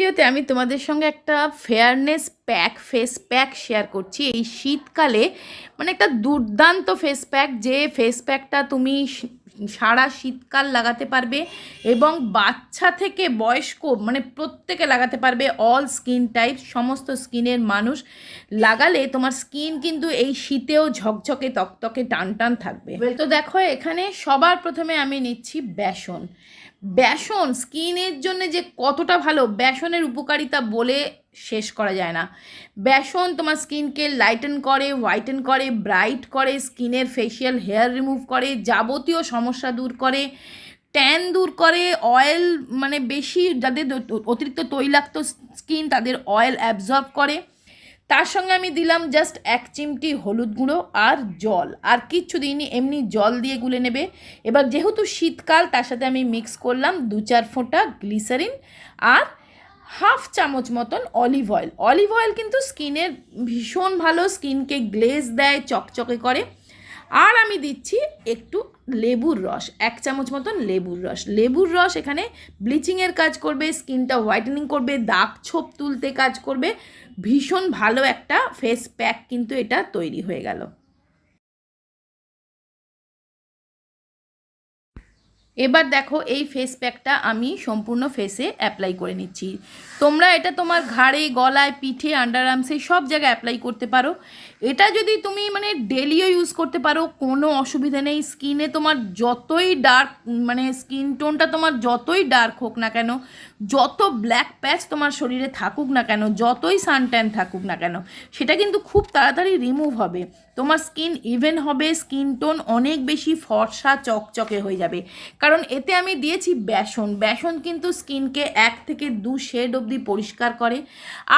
ভিডিওতে আমি তোমাদের সঙ্গে একটা fairness pack face pack share করছি। এই শীতকালে মানে একটা দুর্দান্ত ফেস প্যাক যে ফেস প্যাকটা তুমি সারা শীতকাল লাগাতে পারবে এবং বাচ্চা থেকে বয়স্ক মানে প্রত্যেকে লাগাতে পারবে অল স্কিন টাইপ সমস্ত স্কিনের মানুষ লাগালে তোমার স্কিন কিন্তু এই শীতেও ঝকঝকে তকতকে টান টান থাকবে তো দেখো এখানে সবার প্রথমে আমি নিচ্ছি বেসন। বেসন, স্কিনের জন্য যে কতটা ভালো, বেসনের উপকারিতা বলে শেষ করা যায় না। বেসন তোমার স্কিনকে লাইটেন করে হোয়াইটেন করে ব্রাইট করে, স্কিনের ফেশিয়াল হেয়ার রিমুভ করে, যাবতীয় সমস্যা দূর করে ট্যান দূর করে অয়েল মানে বেশি যাদের অতিরিক্ত তৈলাক্ত স্কিন তাদের অয়েল অ্যাবজর্ব করে। তার সঙ্গে আমি দিলাম জাস্ট এক চিমটি হলুদ গুঁড়ো আর জল। আর কিচ্ছু দিইনি, এমনি জল দিয়ে গুলে নেবে। এবার যেহেতু শীতকাল, তার সাথে আমি মিক্স করলাম দু চার ফোঁটা গ্লিসারিন আর হাফ চামচ মতন অলিভ অয়েল অলিভ অয়েল কিন্তু স্কিনের ভীষণ ভালো স্কিনকে গ্লেজ দেয়, চকচকে করে। আর আমি দিচ্ছি একটু লেবুর রস, এক চামচ মতন লেবুর রস। লেবুর রস এখানে ব্লিচিংয়ের কাজ করবে স্কিনটা হোয়াইটেনিং করবে, দাগ ছোপ তুলতে কাজ করবে। ভীষণ ভালো একটা ফেস প্যাক কিন্তু এটা তৈরি হয়ে গেল। এবার দেখো এই ফেস প্যাকটা আমি সম্পূর্ণ ফেসে অ্যাপ্লাই করে নিচ্ছি। তোমরা এটা তোমার ঘাড়ে, গলায়, পিঠে আন্ডার আর্মসে সব জায়গায় অ্যাপ্লাই করতে পারো। এটা যদি তুমি মানে ডেলিও ইউজ করতে পারো, কোনো অসুবিধা নেই। স্কিনে তোমার যতই ডার্ক মানে স্কিন টোনটা তোমার যতই ডার্ক হোক না কেন, যত ব্ল্যাক প্যাচ তোমার শরীরে থাকুক না কেন, যতই সানট্যান থাকুক না কেন, সেটা কিন্তু খুব তাড়াতাড়ি রিমুভ হবে। তোমার স্কিন ইভেন হবে স্কিন টোন অনেক বেশি ফর্সা, চকচকে হয়ে যাবে। কারণ এতে আমি দিয়েছি বেসন। বেসন কিন্তু স্কিনকে এক থেকে দু শেড অবধি পরিষ্কার করে।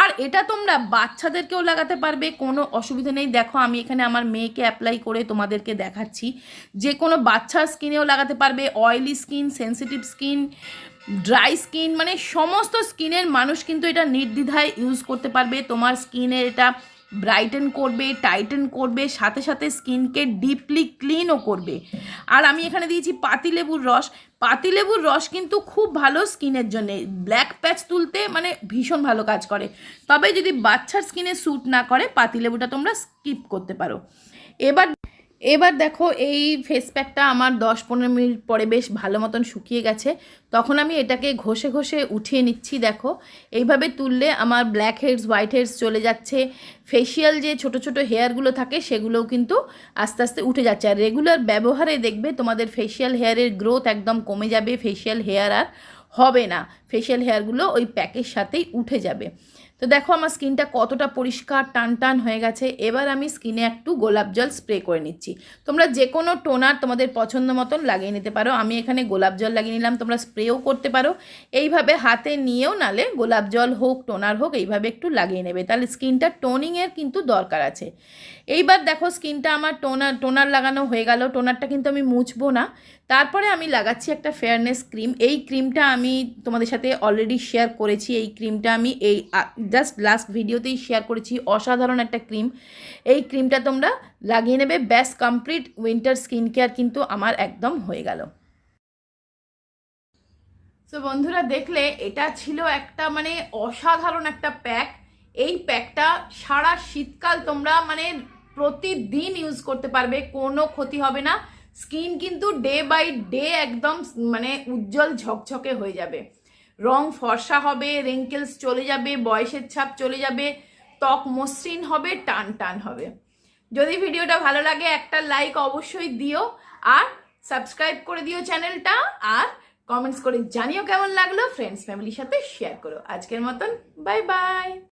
আর এটা তোমরা বাচ্চাদেরকেও লাগাতে পারবে, কোনো অসুবিধা নেই। দেখো, আমি এখানে আমার মেয়েকে অ্যাপ্লাই করে তোমাদেরকে দেখাচ্ছি। যে কোনো বাচ্চার স্কিনেও লাগাতে পারবে oily skin sensitive skin dry skin মানে সমস্ত স্কিনের মানুষ কিন্তু এটা নির্দ্বিধায় ইউজ করতে পারবে। তোমার স্কিনের এটা ব্রাইটেন করবে টাইটেন করবে, সাথে সাথে স্কিনকে ডিপলি ক্লিনও করবে। আর আমি এখানে দিয়েছি পাতিলেবুর রস। পাতিলেবুর রস কিন্তু খুব ভালো স্কিনের জন্যে। ব্ল্যাক প্যাচ তুলতে মানে ভীষণ ভালো কাজ করে। তবে যদি বাচ্চার স্কিনে স্যুট না করে, পাতিলেবুটা তোমরা স্কিপ করতে পারো। এবার এবার দেখো এই ফেস প্যাকটা আমার দশ পনেরো মিনিট পরে বেশ ভালো মতন শুকিয়ে গেছে। তখন আমি এটাকে ঘষে ঘষে উঠিয়ে নিচ্ছি, দেখো। এইভাবে তুললে আমার ব্ল্যাক হেডস হোয়াইট হেডস চলে যাচ্ছে। ফেসিয়াল যে ছোট ছোট হেয়ারগুলো থাকে, সেগুলোও কিন্তু আস্তে আস্তে উঠে যাচ্ছে। আর রেগুলার ব্যবহারে দেখবে তোমাদের ফেসিয়াল হেয়ারের গ্রোথ একদম কমে যাবে ফেসিয়াল হেয়ার আর হবে না। ফেসিয়াল হেয়ারগুলো ওই প্যাকের সাথেই উঠে যাবে। তো দেখো আমার স্কিনটা কতটা পরিষ্কার টান টান হয়ে গেছে। এবার আমি স্কিনে একটু গোলাপ জল স্প্রে করে নিচ্ছি। তোমরা যে কোনো টোনার তোমাদের পছন্দ মতন লাগিয়ে নিতে পারো। আমি এখানে গোলাপ জল লাগিয়ে নিলাম, তোমরা স্প্রেও করতে পারো। এইভাবে হাতে নিয়েও নালে গোলাপ জল হোক, টোনার হোক, এইভাবে একটু লাগিয়ে নেবে। তাহলে স্কিনটা টোনিংয়ের কিন্তু দরকার আছে। এইবার দেখো স্কিনটা আমার টোনার টোনার লাগানো হয়ে গেল। টোনারটা কিন্তু আমি মুছবো না। তারপরে আমি লাগাচ্ছি একটা ফেয়ারনেস ক্রিম এই ক্রিমটা আমি তোমাদের সাথে অলরেডি শেয়ার করেছি। এই ক্রিমটা আমি এই জাস্ট লাস্ট ভিডিওতেই শেয়ার করেছি। অসাধারণ একটা ক্রিম এই ক্রিমটা তোমরা লাগিয়ে নেবে। ব্যাস কমপ্লিট উইন্টার স্কিন কেয়ার কিন্তু আমার একদম হয়ে গেল। তো বন্ধুরা, দেখলে এটা ছিল একটা মানে অসাধারণ একটা প্যাক এই প্যাকটা সারা শীতকাল তোমরা মানে প্রতিদিন ইউজ করতে পারবে। কোনো ক্ষতি হবে না। স্কিন কিন্তু ডে বাই ডে একদম মানে উজ্জ্বল ঝকঝকে হয়ে যাবে। রং ফর্সা হবে রিঙ্কেলস চলে যাবে, বয়সের ছাপ চলে যাবে, ত্বক মসৃণ হবে, টান টান হবে। যদি ভিডিওটা ভালো লাগে একটা লাইক অবশ্যই দিও আর সাবস্ক্রাইব করে দিও চ্যানেলটা আর কমেন্টস করে জানিও কেমন লাগল ফ্রেন্ডস ফ্যামিলির সাথে শেয়ার করো। আজকের মতন বাই বাই